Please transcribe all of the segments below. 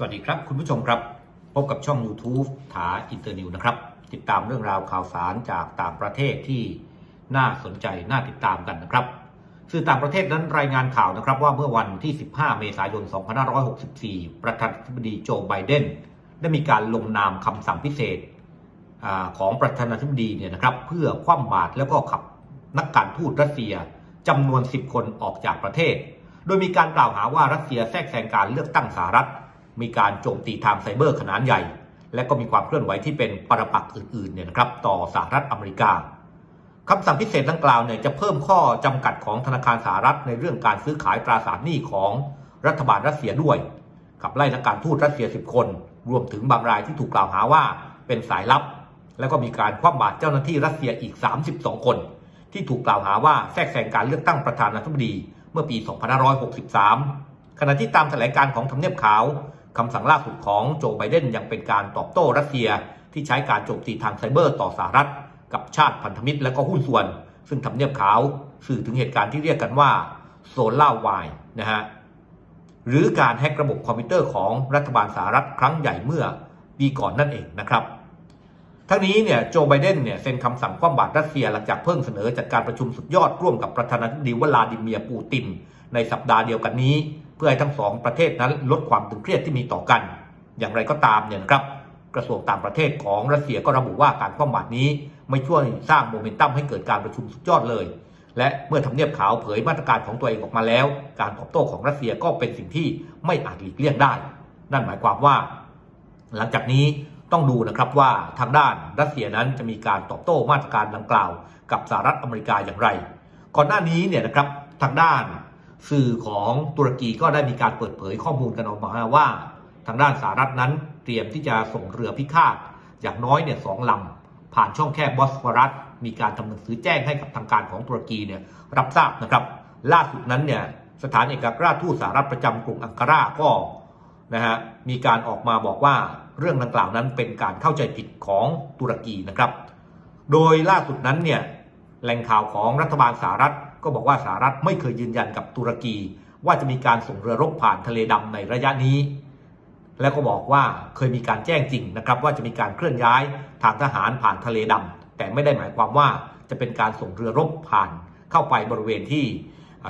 สวัสดีครับ คุณผู้ชมครับ พบกับช่อง YouTube ถาอินเตอร์นิวนะครับ ติดตามเรื่องราวข่าวสารจากต่างประเทศที่น่าสนใจน่าติดตามกันนะครับ สื่อต่างประเทศนั้นรายงานข่าวนะครับ ว่าเมื่อวันที่ 15 เมษายน 2564 ประธานาธิบดีโจไบเดนได้มีการลงนามคำสั่งพิเศษอของประธานาธิบดีเนี่ยนะครับ เพื่อคว่ำบาตรแล้วก็ขับนักการทูตรัสเซียจำนวน 10 คนออกจากประเทศ โดยมีการกล่าวหาว่ารัสเซียแทรกแซงการเลือกตั้งสหรัฐ มีการโจมตีทางไซเบอร์ขนาดใหญ่ และก็มีความเคลื่อนไหวที่เป็นปรปักษ์อื่นๆเนี่ยนะครับต่อสหรัฐอเมริกาคำสั่งพิเศษดังกล่าวเนี่ยจะเพิ่มข้อจำกัดของธนาคารสหรัฐในเรื่องการซื้อขายตราสารหนี้ของรัฐบาลรัสเซียด้วย ขับไล่นักการทูตรัสเซีย 10 คน รวมถึงบางรายที่ถูกกล่าวหาว่าเป็นสายลับ แล้วก็มีการคว่ำบาตรเจ้าหน้าที่รัสเซียอีก 32 คน ที่ถูกกล่าวหาว่าแทรกแซงการเลือกตั้งประธานาธิบดีเมื่อปี 2563 ขณะที่ตามแถลงการของทำเนียบขาว คำสั่งล่าสุดของโจไบเดนยังเป็นการตอบโต้รัสเซีย ที่ใช้การโจมตีทางไซเบอร์ต่อสหรัฐ กับชาติพันธมิตรและก็หุ้นส่วน ซึ่งทำเนียบขาวสื่อถึงเหตุการณ์ที่เรียกกันว่าโซล่าวายนะฮะหรือการแฮกระบบคอมพิวเตอร์ของรัฐบาลสหรัฐครั้งใหญ่เมื่อปีก่อนนั่นเองนะครับทั้งนี้เนี่ยโจไบเดนเนี่ยเซ็นคำสั่งคว่ำบาตรรัสเซียหลังจากเพิ่งเสนอจัดการประชุมสุดยอดร่วมกับประธานาธิบดีวลาดิเมียร์ปูติน ในสัปดาห์เดียวกันนี้ เพื่อให้ทั้งสองประเทศนั้นลดความตึงเครียดที่มีต่อกัน อย่างไรก็ตามเนี่ยนะครับ กระทรวงต่างประเทศของรัสเซียก็ระบุว่าการคว่ำบาตรนี้ไม่ช่วยสร้างโมเมนตัมให้เกิดการประชุมสุดยอดเลย และเมื่อทำเนียบขาวเผยมาตรการของตัวเองออกมาแล้ว การตอบโต้ของรัสเซียก็เป็นสิ่งที่ไม่อาจหลีกเลี่ยงได้ นั่นหมายความว่า หลังจากนี้ต้องดูนะครับว่าทางด้านรัสเซียนั้นจะมีการตอบโต้มาตรการดังกล่าว กับสหรัฐอเมริกาอย่างไร ก่อนหน้านี้เนี่ยนะครับทางด้าน สื่อของตุรกีก็ได้มีการเปิดเผยข้อมูลกันออกมาว่า ทางด้านสหรัฐนั้นเตรียมที่จะส่งเรือพิฆาตอย่างน้อยเนี่ยสองลำผ่านช่องแคบบอสฟอรัสมีการทำหนังสือแจ้งให้กับทางการของตุรกีเนี่ยรับทราบนะครับ ล่าสุดนั้นเนี่ยสถานเอกอัครราชทูตสหรัฐประจำกรุงอังการาก็นะฮะมีการออกมาบอกว่าเรื่องดังกล่าวนั้นเป็นการเข้าใจผิดของตุรกีนะครับ โดยล่าสุดนั้นเนี่ย แหล่งข่าวของรัฐบาลสหรัฐก็บอกว่าสหรัฐไม่เคยยืนยันกับตุรกี ว่าจะมีการส่งเรือรบผ่านทะเลดำในระยะนี้ แล้วก็บอกว่าเคยมีการแจ้งจริงนะครับว่าจะมีการเคลื่อนย้ายทางทหารผ่านทะเลดำแต่ไม่ได้หมายความว่าจะเป็นการส่งเรือรบผ่านเข้าไปบริเวณที่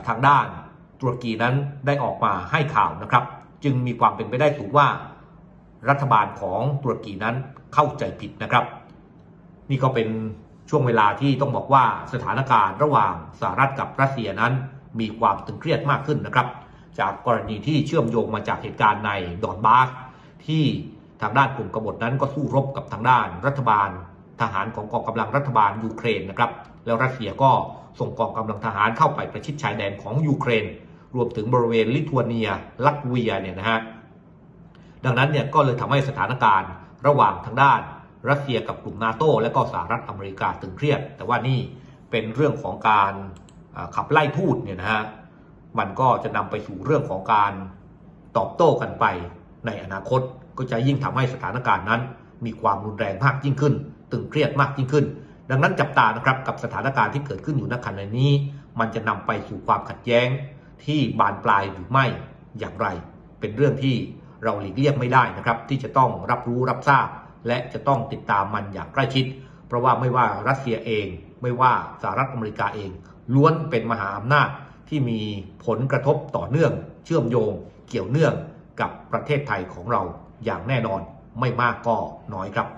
ทางด้านตุรกีนั้นได้ออกมาให้ข่าวนะครับ จึงมีความเป็นไปได้สูงว่า รัฐบาลของตุรกีนั้นเข้าใจผิดนะครับ นี่ก็เป็น ช่วงเวลาที่ต้องบอกว่าสถานการณ์ระหว่างสหรัฐกับรัสเซียนั้น มีความตึงเครียดมากขึ้นนะครับ จากกรณีที่เชื่อมโยงมาจากเหตุการณ์ในดอนบาสที่ทางด้านกลุ่มกบฏนั้นก็สู้รบกับทางด้านรัฐบาล ทหารของกองกำลังรัฐบาลยูเครนนะครับแล้วรัสเซียก็ส่งกองกำลังทหารเข้าไปประชิดชายแดนของยูเครน รวมถึงบริเวณลิทัวเนีย ลัตเวียเนี่ยนะฮะดังนั้นเนี่ยก็เลยทำให้สถานการณ์ระหว่างทางด้าน รัสเซียกับกลุ่มนาโตและก็สหรัฐอเมริกาตึงเครียด แต่ว่านี่เป็นเรื่องของการขับไล่ทูตเนี่ยนะฮะมันก็จะนำไปสู่เรื่องของการตอบโต้กันไปในอนาคตก็จะยิ่งทำให้สถานการณ์นั้น มีความรุนแรงมากยิ่งขึ้น ตึงเครียดมากยิ่งขึ้น ดังนั้นจับตานะครับกับสถานการณ์ที่เกิดขึ้นอยู่ณขณะนี้ มันจะนำไปสู่ความขัดแย้งที่บานปลายหรือไม่อย่างไร เป็นเรื่องที่เราหลีกเลี่ยงไม่ได้นะครับ ที่จะต้องรับรู้รับทราบ และจะต้องติดตามมันอย่างใกล้ชิด เพราะว่าไม่ว่ารัสเซียเอง ไม่ว่าสหรัฐอเมริกาเอง ล้วนเป็นมหาอำนาจที่มีผลกระทบต่อเนื่อง เชื่อมโยง เกี่ยวเนื่องกับประเทศไทยของเราอย่างแน่นอนไม่มากก็น้อยครับ